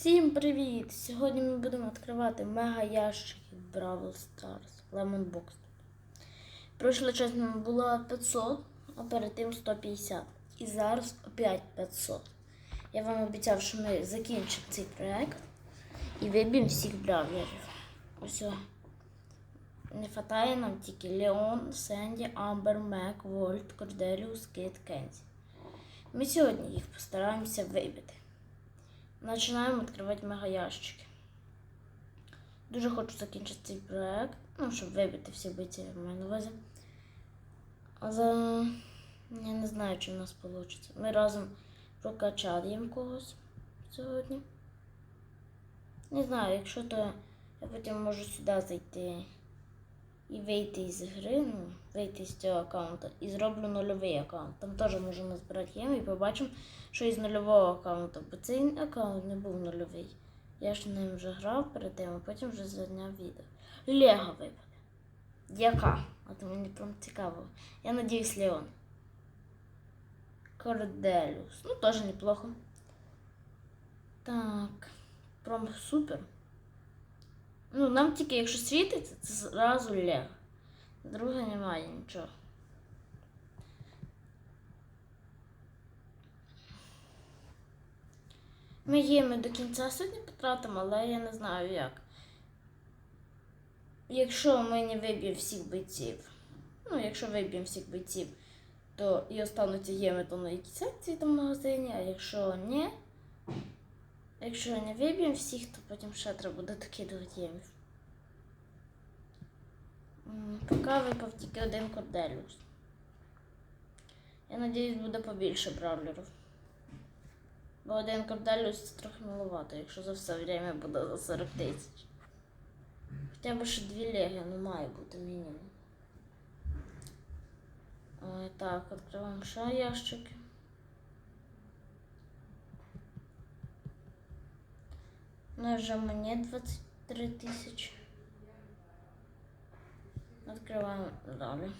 Всім привіт! Сьогодні ми будемо відкривати мега ящики Бравл Lemon Box. Пройшло час нам було 500, а перед тим 150. І зараз опять 500. Я вам обіцяв, що ми закінчимо цей проект і виб'ємо всіх бравлерів. Ось. Не вистачає нам тільки Леон, Сенді, Амбер, Мек, Вольт, Корделіус, Кит, Кензі. Ми сьогодні їх постараємося вибити. Починаємо відкривати мегаящики. Дуже хочу закінчити цей проект, ну, щоб вибити всі бойці в мене на увазі. Але я не знаю, чи в нас вийде. Ми разом прокачаємо когось сьогодні. Не знаю, якщо то я потім можу сюди зайти і вийти із гри, ну, вийти з цього аккаунту і зроблю нульовий аккаунт. Там теж можу назбирати єм і побачимо, що із нульового аккаунту, бо цей аккаунт не був нульовий. Я ж ним вже грав перед тим, а потім вже зняв відео. Лего випаде. Яка? То мені прям цікаво. Я надіюсь, Леон. Корделюс. Ну, теж неплохо. Так. Прям супер. Ну, нам тільки, якщо світиться, це зразу Лего. Друге немає нічого. Ми їми до кінця сьогодні потратимо, але я не знаю як. Якщо ми не виб'ємо всіх бойців, ну, якщо виб'ємо всіх бойців, то і остануться єми то на якійсь секції там в магазині, а якщо ні, якщо не виб'ємо всіх, то потім ще треба буде докидувати ємів. Поки випав тільки один корделюс. Я надіюсь, буде побільше бравлерів. Бо один корделюс це трохи маловато, якщо за все время буде за 40 тисяч. Хоча б ще дві леги, ну має бути мінімум. Ой, так, відкриваємо ще ящики. Ну, вже мені 23 тисячі. Відкриваємо далі.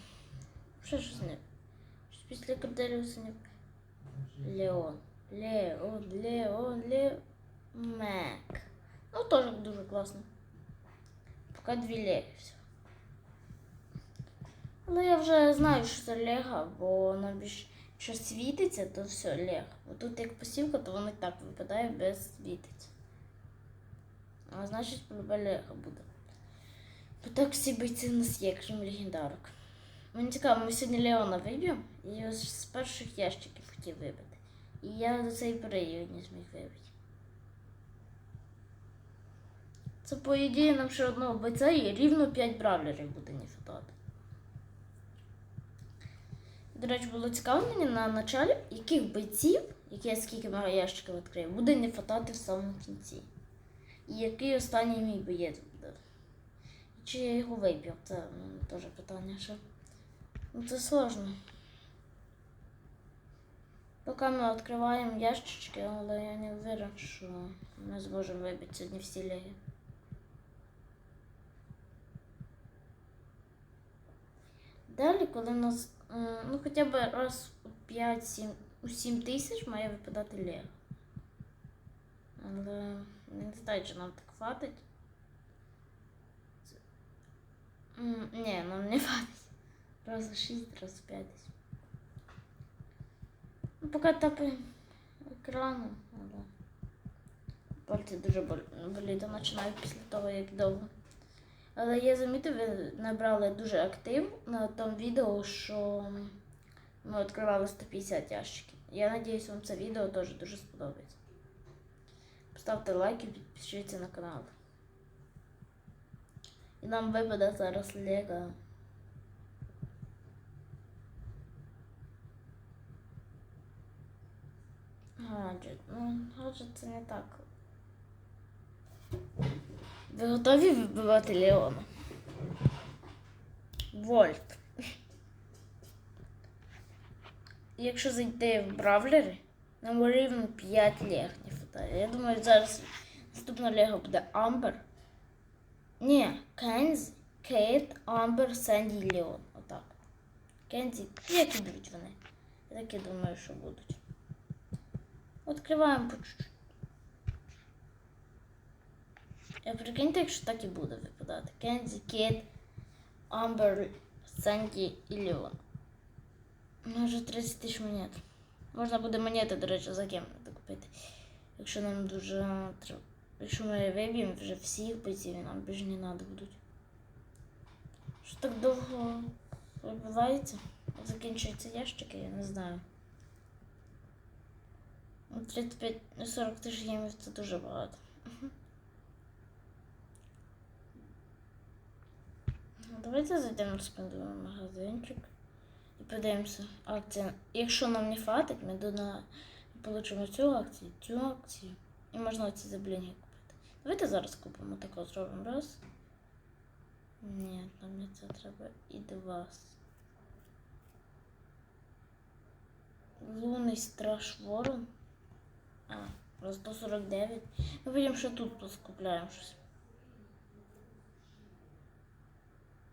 Що щось не. Щось після корделюса не. Леон. Леон, Леон, Леон. Мек. Ну, теж дуже класно. Поки дві леги все. Але я вже знаю, що це лего, бо нам більш що світиться, то все лего. Бо тут як посівка, то воно і так випадає без світиться. А значить, полюбе лего буде. Бо так всі бойці в нас є, крім легендарок. Мені цікаво, ми сьогодні Леона виб'ємо, і ось з перших ящиків хотів вибити. І я до цієї пори не зміг вибити. Це, по ідеї, нам ще одного бойця і рівно 5 бравлерів буде не хватати. До речі, було цікаво мені на началі, яких бойців, які я скільки ящиків відкрию, буде не хватати в самому кінці. І який останній мій боєць буде. Чи я його виб'ю? Це ну, теж питання ще. Ну це сложно. Поки ми відкриваємо ящички, але я не уверен, що ми зможемо вибити сьогодні всі леги. Далі, коли у нас ну, хоча б раз у 5-7 у 7 тисяч має випадати лего. Але не знаю, чи нам так хватить. Ні, нам не хватить. Раз 6, раз у 5 десь. Ну, поки тапи екрану, але пальці дуже бол- боліти починають після того, як довго. Але я замітив, ви набрали дуже актив на тому відео, що ми відкривали 150 ящиків. Я сподіваюся, вам це відео теж дуже сподобається. Поставте лайк і підпишіться на канал. І нам випаде зараз Лего. Гаджет. Ну, гаджет це не так. Ви готові вибивати Леона? Вольт. Якщо зайти в бравлери, нам рівно 5 лег не. Я думаю, зараз наступна лего буде Амбер. Ні, Кензі, Кейт, Амбер, Сенді і Леон. Отак. Кензі, які будуть вони? Я так і думаю, що будуть. Відкриваємо по чуть-чуть. Я прикиньте, якщо так і буде випадати. Кензі, Кіт, Амбер, Санді і Леон. Ну, вже 30 тисяч монет. Можна буде монети, до речі, за кем докупити. Якщо нам дуже треба. Якщо ми виб'ємо вже всіх бойців, нам більше не треба будуть. Що так довго вибивається? Закінчуються ящики, я не знаю. Ну, 35 ну, 40 тисяч гемів це дуже багато. Ну, Давайте зайдемо в спендовий магазинчик і подивимося. Акція. Якщо нам не хватить, ми до на... получимо цю акцію, цю акцію. І можна ці заблінги купити. Давайте зараз купимо тако зробимо. Раз. Ні, нам не це треба і два. Лунний страж ворон. А, про 149. Ми потім ще тут поскупляємо щось.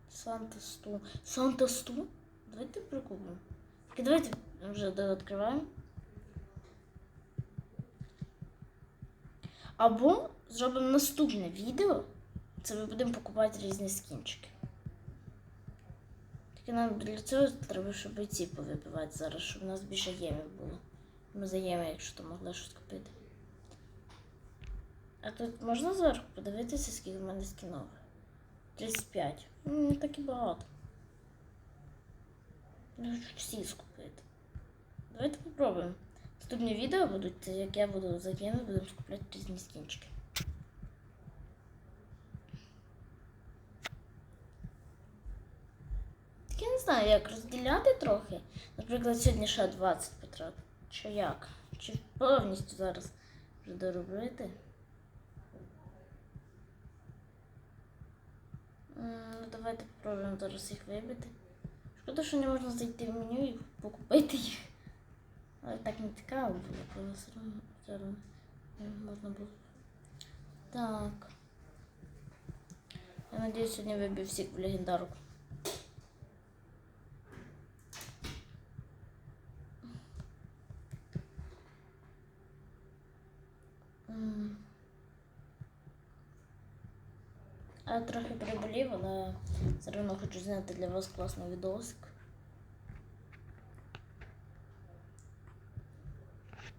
Санта Сту. Санта Сту? Давайте прикупимо. Так, давайте вже відкриваємо. Або зробимо наступне відео. Це ми будемо покупати різні скінчики. Тільки нам для цього треба, щоб ці повипивати зараз, щоб у нас більше ємів було. Ми за єми, якщо то могли щось купити. А тут можна зверху подивитися, скільки в мене скінов? 35. Ну, не так і багато. Я хочу всі скупити. Давайте попробуємо. Наступні відео будуть, як я буду за єми, будемо скупляти різні скінчики. Так я не знаю, як розділяти трохи. Наприклад, сьогодні ще 20 потратити. Чи як? Чи повністю зараз вже доробити? Ну, давайте попробуємо зараз їх вибити. Шкода, що не можна зайти в меню і покупити їх. Але так не цікаво було, коли все можна було. Так. Я надіюсь, сьогодні вибив всіх в легендарку. Я трохи приболів, але все одно хочу зняти для вас класний відосик.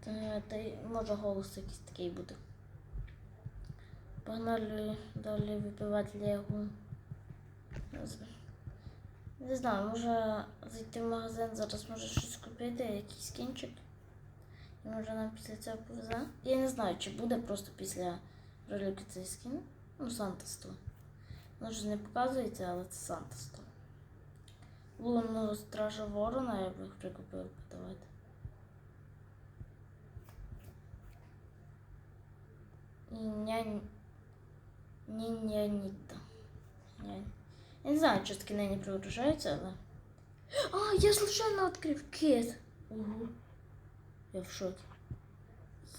Та, та може голос якийсь такий буде. Погнали далі випивати легу. Не знаю, може зайти в магазин, зараз може щось купити, якийсь кінчик. І може нам після цього повезе. Я не знаю, чи буде просто після ролики цей скін. Ну, Санта 100. Воно ж не показується, але це Санта 100. Лунного стража ворона я б їх прикупив, давайте. Нянь... Ніньяніта. Нянь. Я не знаю, чи скини не прогружаються, але... А, я случайно відкрив кит. Угу. Я в шокі.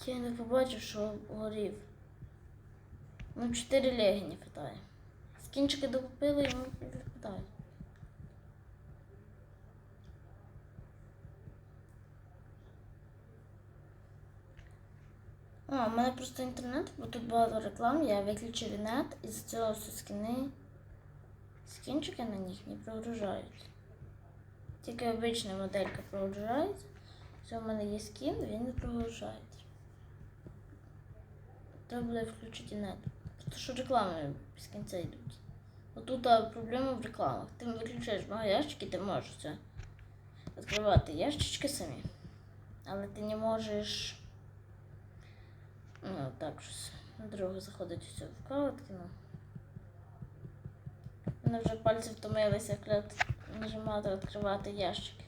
Я не побачив, що горів. Ну, 4 легі не питає. Скінчики докупили, йому не випадає. А, у мене просто інтернет, бо тут багато реклам, я виключив нет, і з цього все скини. Скінчики на них не прогружаються. Тільки обична моделька прогружається. Все, в мене є скін, він не прогружається. Треба буде включити нет. Тому що реклами без кінця йдуть. Отут проблема в рекламах. Ти виключаєш багато ящики, ти можеш це відкривати ящички самі. Але ти не можеш. Ну, так щось. На заходить все в кавитки, ну. Мене вже пальці втомилися якраз нажимати, відкривати ящики.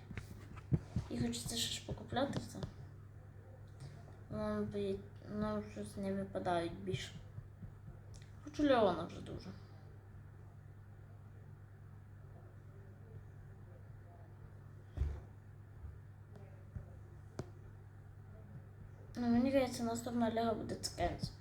І хочеться ж покупляти все. Нам, нам щось не випадають більше. Хочу Леона вже дуже. Ну, мені здається, наступна ляга буде цкенс.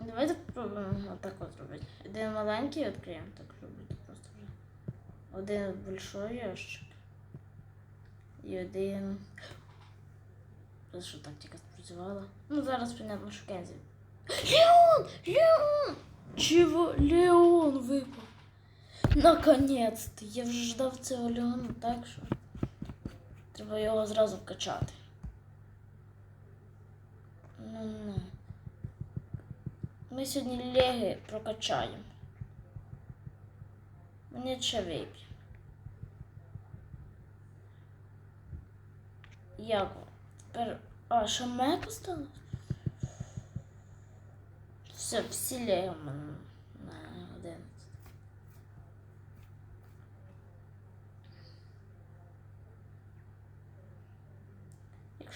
Давайте попробуємо отак от зробити. Один маленький відкриємо, так робити просто вже. Один большой ящик. І один. Просто що тактика спрацювала. Ну, зараз понятно, що. Леон! Леон! Чего? Леон випав. Наконець-то! Я вже ждав цього Леона, так що. Треба його зразу вкачати. Ну, ну. Ми сьогодні леги прокачаємо. Мені ще вип'є. Як? Тепер. А, ще мек осталось? Все, всі леги в мене на 11.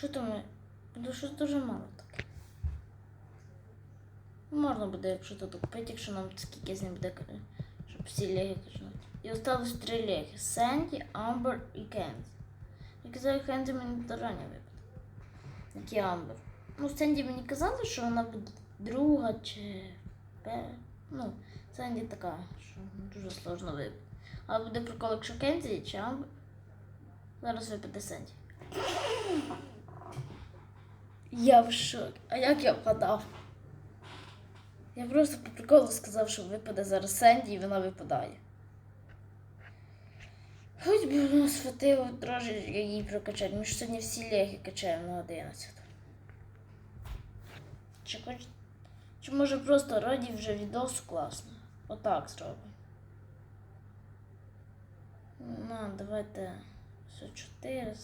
Якщо то ми. Ну, щось дуже мало таке. Можна буде, якщо то купити, якщо нам скільки з ним буде, е, щоб всі леги качнути. І осталось три леги. Сенді, Амбер і Кензі. Я казав, Кензі мені рання випаде. Як і Амбер. Ну, Сенді мені казали, що вона буде друга чи. Ну, Сенді така, що дуже сложно випити. Але буде прикол, якщо Кензі чи Амбер. Зараз випаде Сенді. Я в шокі. А як я вгадав? Я просто по приколу сказав, що випаде зараз Сенді і вона випадає. Хоч би воно схватило трошечки її прокачати. Ми ж сьогодні всі леги качаємо на 11. Чи хоч... Чи може просто раді вже відос класно? Отак зробимо. Ну, давайте все 4.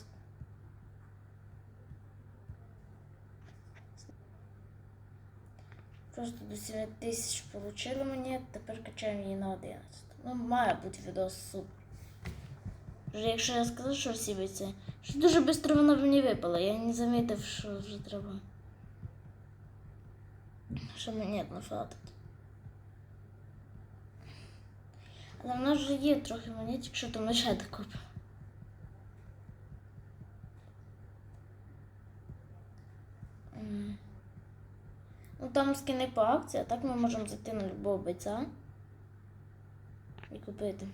Просто до 7 тисяч получили мені, тепер качаємо її на 11. Ну, має бути відос супер. Вже якщо я сказав, що сібиться, що дуже швидко вона мені випала, я не замітив, що вже треба. Що мені не хватить. Але в нас вже є трохи монетик, що то ми ще докупимо. М. Ну там скини по акції, а так ми можемо зайти на любого бойця і купити.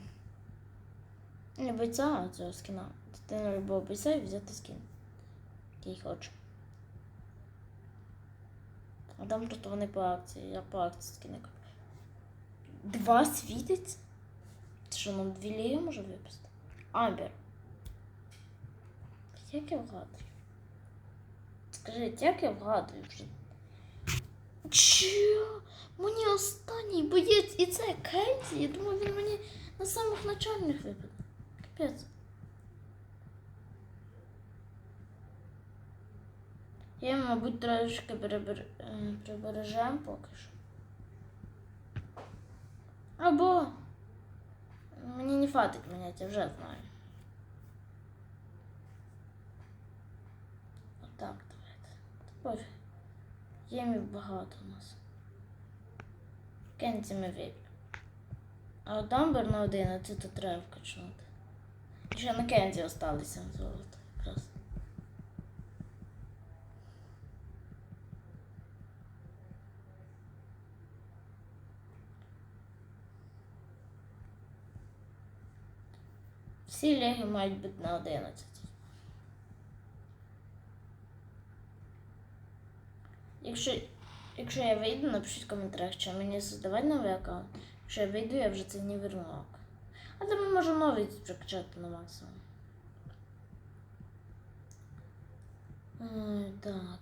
Не бойця, а цього скіна. Зайти на любого бойця і взяти скін. Який хочу. А там просто вони по акції. Я по акції скини куплю. Два світить? Це що нам дві ліги може випустити? Амбер. Як я вгадую? Скажіть, як я вгадую вже? Чо? Мені останній боєць і це Кейзі. Я думаю, він мені на самих начальних випадках. Капець. Я, мабуть, трошки перебер... е, прибережем поки що. Або мені не хватить мене, я вже знаю. Отак, давайте. Та пофіг. Ємів багато у нас. Кенці ми вип'ємо. А от Амбер на 11 то треба вкачнути. Ще на Кензі осталися золото якраз. Всі леги мають бути на 11. Якщо, якщо я вийду, напишіть в коментарях, чи мені создавати новий аккаунт. Якщо я вийду, я вже це не верну. А то ми можемо новий прокачати на максимум. Так.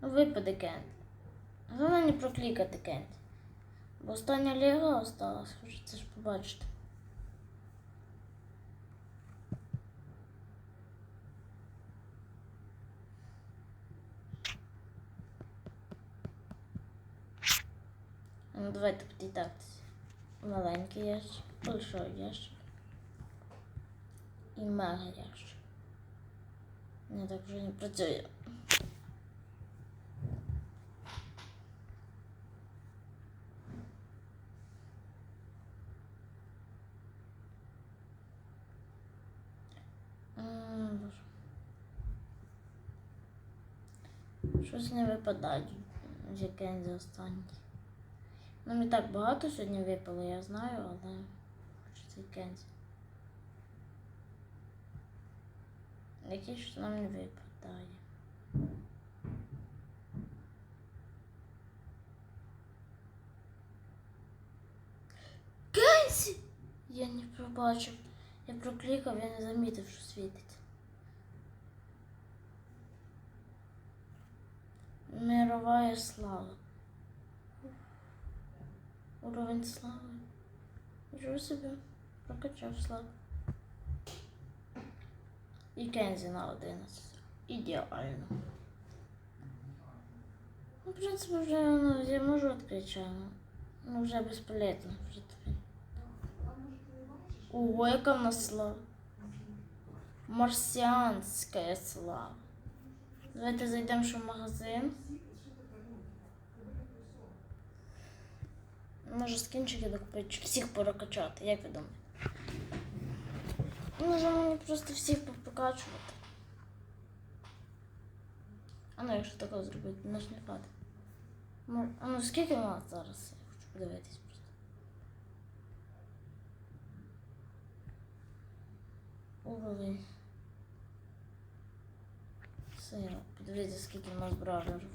Ну, випаде кент. Головне не проклікати кент. Бо остання ліга осталась, хочеться ж побачити. Давайте тій. Маленький ящик, большой ящик. І мега ящик. Не так вже не працює. Щось не випадає з Кензі останній. Ну, не так багато сьогодні випало, я знаю, але хочу цей кенс. Який ж нам не випадає. Кенсі! Я не пробачив. Я проклікав, я не замітив, що світить. Мировая слава. Уровень слави. Нічого собі. Прокачав славу. І Кензі на 11. Ідеально. Ну, в принципі, вже ну, я можу відкрити, ну вже безполезно. Вже тобі. Ого, яка в нас слава. Марсіанська слава. Давайте зайдемо в магазин. Може скінчики докупити, чи всіх прокачати, як ви думаєте? Може мені просто всіх покачувати. А ну якщо такого зробити, не ж не хватить. Ну, а ну скільки в нас зараз? Я хочу подивитись просто. Уровень. Все, подивіться, скільки в нас бравлерів.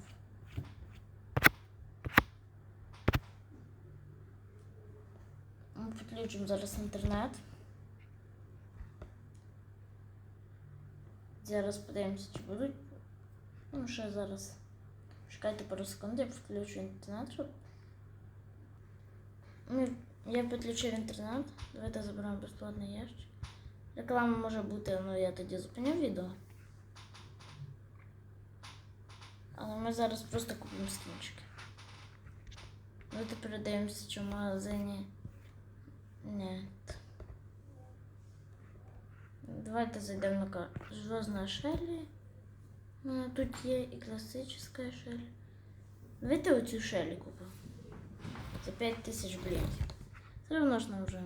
Ми зараз інтернет. Зараз подивимося, чи будуть. Ну, ще зараз. Чекайте пару секунд, я підключу інтернет. Ну, я підключив інтернет. Давайте заберемо безплатний ящик. Реклама може бути, але я тоді зупиню відео. Але ми зараз просто купимо скінчики. Давайте передивимося, чи в магазині. Ні. Давайте зайдемо на карту. Звездная Шелли. Ну, тут є і класична Шелі. Давайте оцю Шелі купимо. За 5 тисяч блінків. Все одно ж нам вже.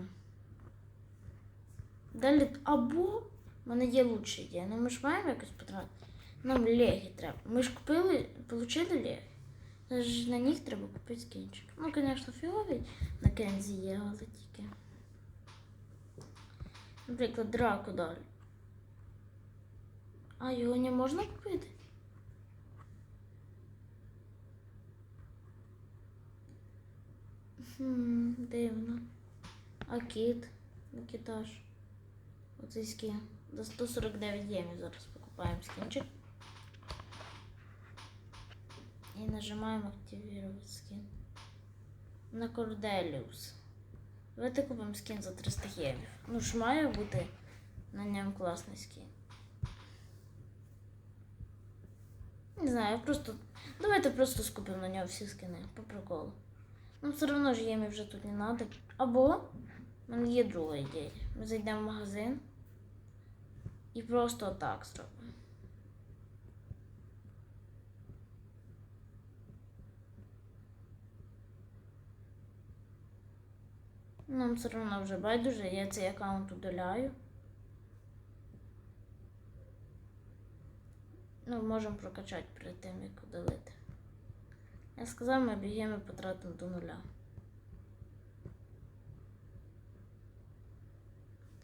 Далі або в мене є лучша ідея. Ну ми ж маємо якось потратити. Нам легі треба. Ми ж купили, отримали легі. Ж на них треба купити скінчик. Ну, звісно, фіговий на Кензі є, але тільки. Наприклад, драку далі. А його не можна купити? Хм, дивно. А кіт? Кітаж. Оцей скін. За 149 ємів зараз покупаємо скінчик. І нажимаємо активувати скін. На Корделіус. Давайте купимо скін за 300 євів. Ну ж має бути на ньому класний скін. Не знаю, просто. Давайте просто скупимо на нього всі скини по приколу. Нам все одно ж ємів вже тут не треба. Або в мене є друга ідея. Ми зайдемо в магазин і просто так зробимо. Нам все одно вже байдуже, я цей аккаунт удаляю. Ну, можемо прокачати перед тим, як удалити. Я сказав, ми бігемо потратимо до нуля.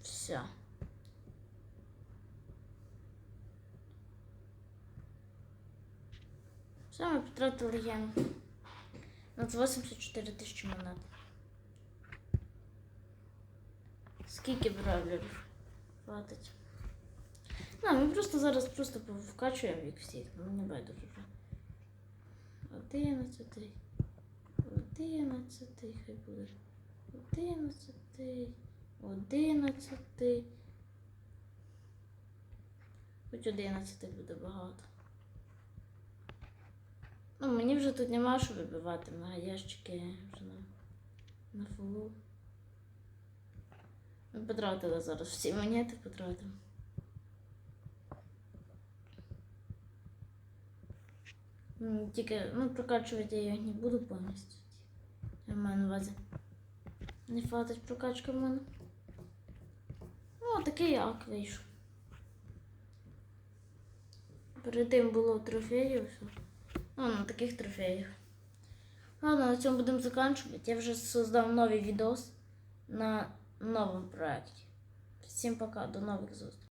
Все. Все, ми потратили єм. На 84 тисячі монет. Скільки бравлерів хватить? Ну, ми просто зараз просто вкачуємо їх всіх, ну не байдуже вже. Одинадцятий. Одинадцятий, хай буде. Одинадцятий. Одинадцятий. Хоч одинадцятий буде багато. Ну, мені вже тут нема що вибивати, ящики вже на, на фулу. Ми потратили зараз всі монети потратимо. Ну, Тільки, ну, прокачувати я їх не буду повністю. Я маю на увазі. Не хватить прокачки в мене. Ну, такий як вийшов. Перед тим було трофеїв. все. Ну, на таких трофеїв. Ладно, на цьому будемо закінчувати. Я вже создав новий відос на новому проєкті. Всім пока, до нових зустрічей.